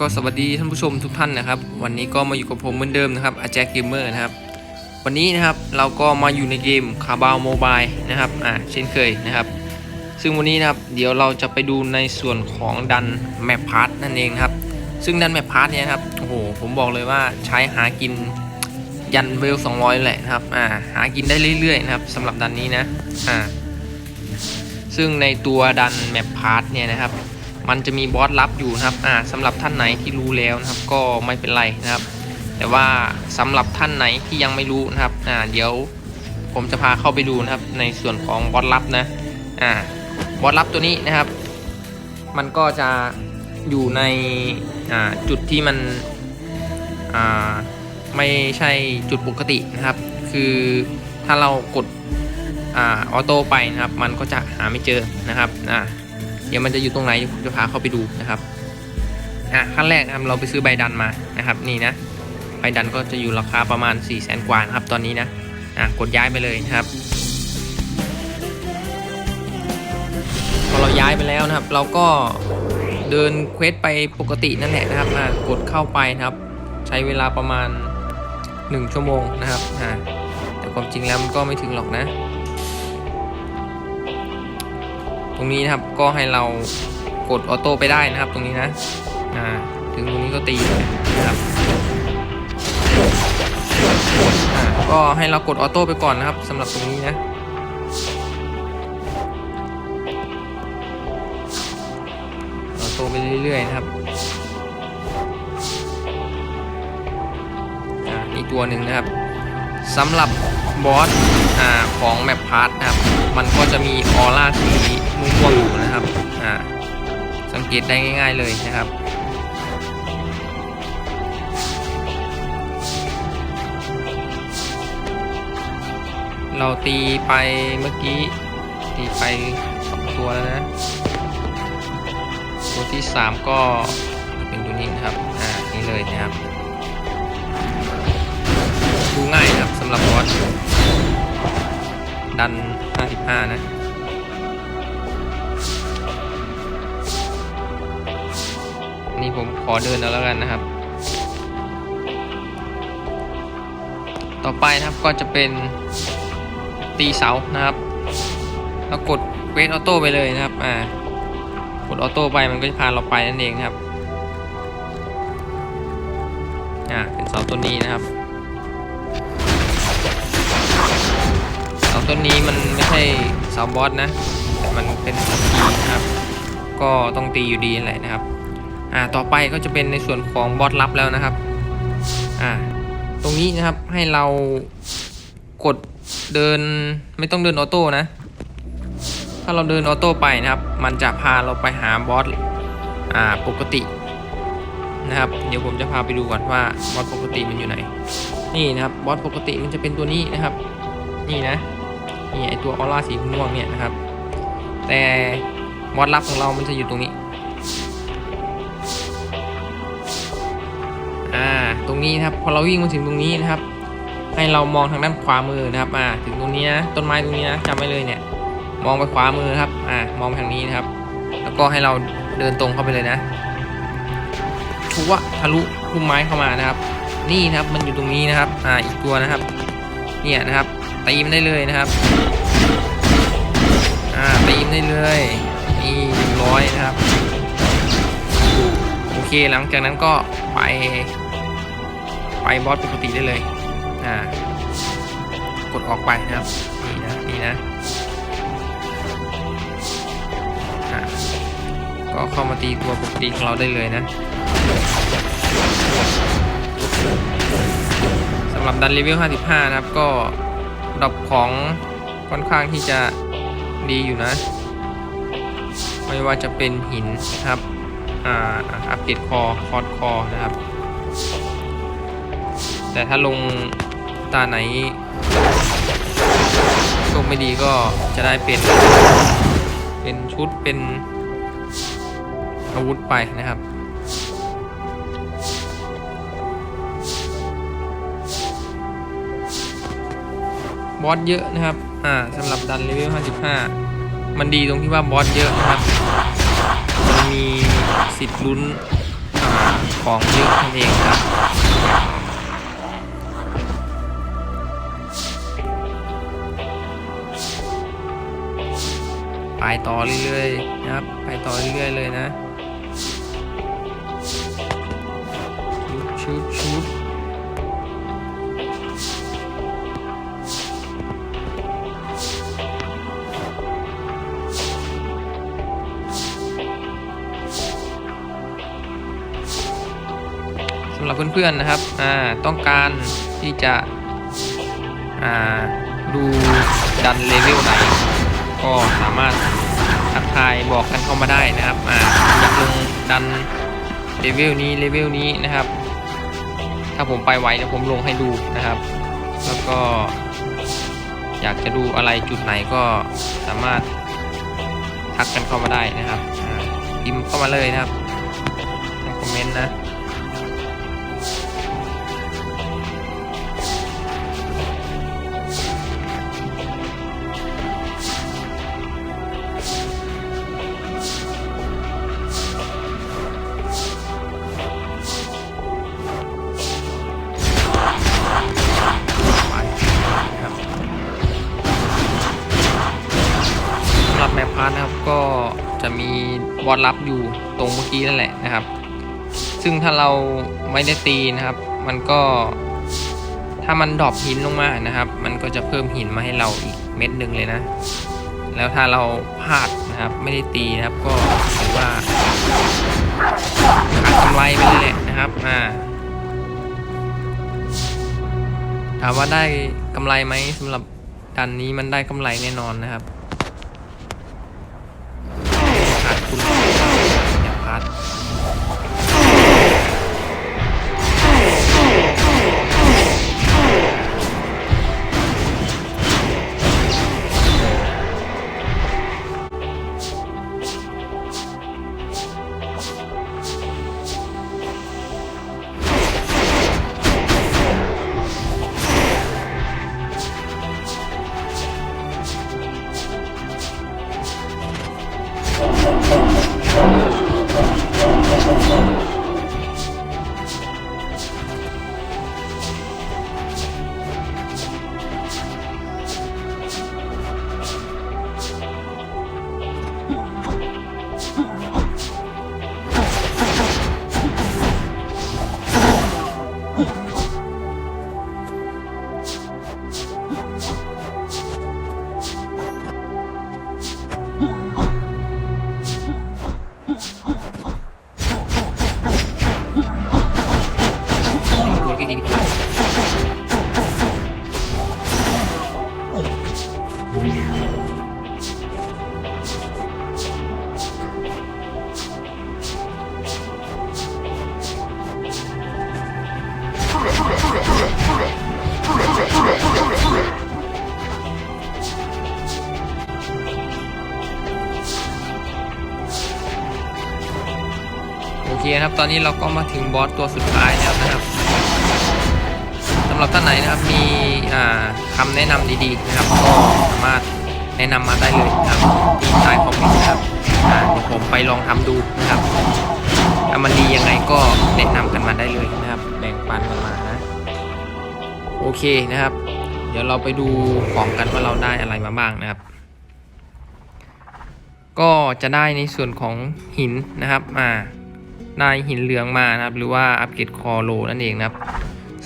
ก็สวัสดีท่านผู้ชมทุกท่านนะครับ วันนี้ก็มาอยู่กับผมเหมือนเดิมนะครับอาแจคเกมเมอร์นะครับ วันนี้นะครับเราก็มาอยู่ในเกมคาบาวโมบายนะครับอ่าเช่นเคยนะครับ ซึ่งวันนี้นะครับเดี๋ยวเราจะไปดูในส่วนของดันแมปพาร์ทนั่นเองครับ ซึ่งดันแมปพาร์ทเนี่ยนะครับโอ้โหผมบอกเลยว่าใช้หากินยันเวล200 แหละนะครับอ่าหากินได้เรื่อยๆนะครับสำหรับดันนี้นะอ่าซึ่งในตัวดันแมปพาร์ทเนี่ยนะครับ มันจะมีบอสลับอยู่นะครับอ่าสำหรับท่านไหนที่รู้แล้วนะครับ ก็ไม่เป็นไรนะครับ แต่ว่าสำหรับท่านไหนที่ยังไม่รู้นะครับอ่าเดี๋ยวผมจะพาเข้าไปดูนะครับ ในส่วนของบอสลับนะอ่าบอสลับตัวนี้นะครับ มันก็จะอยู่ในอ่าจุดที่มันอ่าไม่ใช่จุดปกตินะครับ คือถ้าเรากดอ่าออโต้ไปนะครับ มันก็จะหาไม่เจอนะครับอ่า เดี๋ยวมันจะอยู่ตรงไหนผมจะพาเข้าไปดูนะครับอะขั้นแรกนะครับเราไปซื้อใบดันมานะครับ นี่นะใบดันก็จะอยู่ราคาประมาณ4 0 0แสนกว่านะครับตอนนี้นะอะกดย้ายไปเลยนะครับพอเราย้ายไปแล้วนะครับ เราก็เดินเควสไปปกตินั่นแหละนะครับอะกดเข้าไปนะครับ ใช้เวลาประมาณ 1 ชั่วโมงนะครับอะแต่ความจริงแล้วมันก็ไม่ถึงหรอกนะ ตรงนี้นะครับก็ให้เรากดออโต้ไปได้นะครับ ตรงนี้นะอ่าถึงตรงนี้ก็ตีเลยนะครับอ่าก็ให้เรากดออโต้ไปก่อนนะครับสำหรับตรงนี้นะออโต้ไปเรื่อยๆนะครับอ่าอีกตัวหนึ่งนะครับสำหรับบอสอ่าของแมปพาร์ทนะครับ มันก็จะมีออร่าสีม่วงๆอยู่นะครับอ่าสังเกตได้ง่าย ๆเลยนะครับเราตีไปเมื่อกี้ ตีไปสองตัวแล้วนะ ตัวที่สามก็เป็นตัวนี้นะครับ อ่า นี่เลยนะครับ ดัน 55 นะนี่ผมขอเดินเอาแล้วกันนะครับ ต่อไปนะครับก็จะเป็นตีเสานะครับแล้วกดเวทออโต้ไปเลยนะครับ อ่า กดออโต้ไปมันก็จะพาเราไปนั่นเองครับ อ่า เป็นเสาต้นนี้นะครับาต้นนี้มันไม่ใช่เสาบอสนะ มันเป็นสาตีนะครับ ก็ต้องตีอยู่ดีแหละนะครับ อ่า ต่อไปก็จะเป็นในส่วนของบอสลับแล้วนะครับ อ่า ตรงนี้นะครับให้เรากดเดินไม่ต้องเดินออโต้นะ ถ้าเราเดินออโต้ไปนะครับ มันจะพาเราไปหาบอส อ่า ปกตินะครับ เดี๋ยวผมจะพาไปดูก่อนว่าบอสปกติมันอยู่ไหน นี่นะครับ บอสปกติมันจะเป็นตัวนี้นะครับ นี่นะ นี่ไอตัวออร่าสีม่วงเนี่ยนะครับ แต่บอสลับของเรามันจะอยู่ตรงนี้ อ่า ตรงนี้นะครับพอเราวิ่งมาถึงตรงนี้นะครับ ให้เรามองทางด้านขวามือนะครับ อ่า ถึงตรงนี้นะต้นไม้ตรงนี้นะจำไว้เลยเนี่ย มองไปขวามือครับ อ่า มองไปทางนี้นะครับ แล้วก็ให้เราเดินตรงเข้าไปเลยนะทุวะทะลุพุ่มไม้เข้ามานะครับ นี่นะครับมันอยู่ตรงนี้นะครับ อ่าอีกตัวนะครับ เนี่ยนะครับ ตีมันได้เลยนะครับอ่าตีมันได้เลยนี่หนึ่งร้อยนะครับโอเคหลังจากนั้นก็ไปไปบอสปกติได้เลยอ่ากดออกไปนะครับนี่นะนี่นะอ่าก็เข้ามาตีตัวปกติของเราได้เลยนะสำหรับดันเลเวล 55 นะครับก็ ดรอปของค่อนข้างที่จะดีอยู่นะ ไม่ว่าจะเป็นหินนะครับ อ่า อัปเกรดคอฟอร์ดคอนะครับ แต่ถ้าลงตาไหนโชคไม่ดีก็จะได้เป็น เป็นชุดเป็นอาวุธไปนะครับ บอสเยอะนะครับ อ่าสำหรับดันเลเวล 55 มันดีตรงที่ว่าบอสเยอะนะครับมันมีสิทธิ์ลุ้นอ่าของเยอะนั่นเองครับไปต่อเรื่อยๆนะครับ ไปต่อเรื่อยๆเลยนะำหรับเพื่อนๆนะครับอ่าต้องการที่จะอ่าดูดันเลเวลไหน ก็สามารถทักทายบอกกันเข้ามาได้นะครับอ่าอยากลงดันเลเวลนี้เลเวลนี้นะครับ ถ้าผมไปไวเดี๋ยวผมลงให้ดูนะครับ แล้วก็อยากจะดูอะไรจุดไหนก็สามารถทักกันเข้ามาได้นะครับอ่าพิมพ์เข้ามาเลยนะครับในคอมเมนต์นะ บอสลับอยู่ตรงเมื่อกี้นั่นแหละนะครับ ซึ่งถ้าเราไม่ได้ตีนะครับ มันก็ถ้ามันดรอปหินลงมานะครับ มันก็จะเพิ่มหินมาให้เราอีกเม็ดหนึ่งเลยนะ แล้วถ้าเราพลาดนะครับไม่ได้ตีนะครับก็ถือว่าขาดกำไรไปเลยแหละนะครับอ่าถามว่าได้กำไรไหมสำหรับดันนี้มันได้กำไรแน่นอนนะครับ อเคครับ ตอนนี้เราก็มาถึงบอสตัวสุดท้ายแล้วนะครับสำหรับท่านไหนนะครับมีคำแนะนำดีๆนะครับก็สามารถแนะนำมาได้เลยนะครับที่ใต้คอมเมนต์นะครับเดี๋ยวผมไปลองทำดูนะครับถ้ามันดียังไงก็แนะนำกันมาได้เลยนะครับแบ่งปันกันมานะโอเคนะครับ เดี๋ยวเราไปดูของกันว่าเราได้อะไรมาบ้างนะครับก็จะได้ในส่วนของหินนะครับ อ่า ได้หินเหลืองมานะครับ หรือว่าอัปเกรดคอโลนั่นเองนะครับ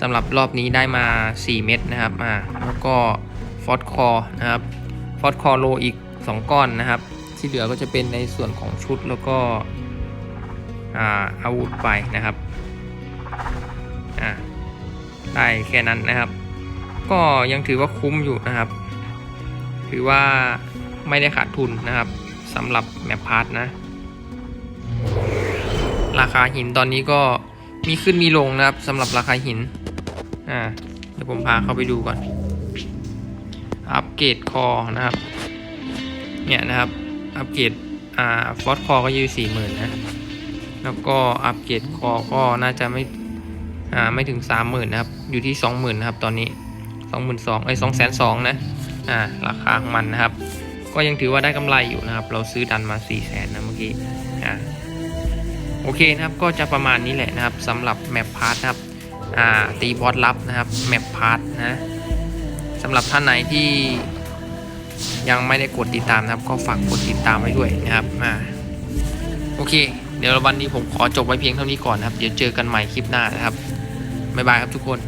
สำหรับรอบนี้ได้มา 4 เม็ดนะครับอ่าแล้วก็ฟอสคอนะครับฟอสคอโลอีก 2 ก้อนนะครับ ที่เหลือก็จะเป็นในส่วนของชุดแล้วก็อาอาวุธไปนะครับอ่าได้แค่นั้นนะครับ ก็ยังถือว่าคุ้มอยู่นะครับ ถือว่าไม่ได้ขาดทุนนะครับสำหรับแมปพาร์ทนะ ราคาหินตอนนี้ก็มีขึ้นมีลงนะครับสำหรับราคาหิน อ่า เดี๋ยวผมพาเข้าไปดูก่อน อัปเกรดคอนะครับ เนี่ยนะครับ อัปเกรด อ่า ฟอสคอก็อยู่สี่หมื่นนะ แล้วก็อัปเกรดคอก็น่าจะไม่ อ่า ไม่ถึงสามหมื่นนะครับ อยู่ที่สองหมื่นนะครับ ตอนนี้สองหมื่นสองไอ้สองแสนสองนะ อ่า ราคาของมันนะครับ ก็ยังถือว่าได้กำไรอยู่นะครับ เราซื้อดันมาสี่แสนนะเมื่อกี้ อ่า โอเคนะครับก็จะประมาณนี้แหละนะครับสำหรับแมปพาร์ทนะครับตีบอสลับนะครับแมปพาร์ทนะสำหรับท่านไหนที่ยังไม่ได้กดติดตามนะครับ ก็ฝากกดติดตามไว้ด้วยนะครับอ่าโอเค เดี๋ยววันนี้ผมขอจบไว้เพียงเท่านี้ก่อนนะครับ เดี๋ยวเจอกันใหม่คลิปหน้านะครับบ๊ายบายครับทุกคน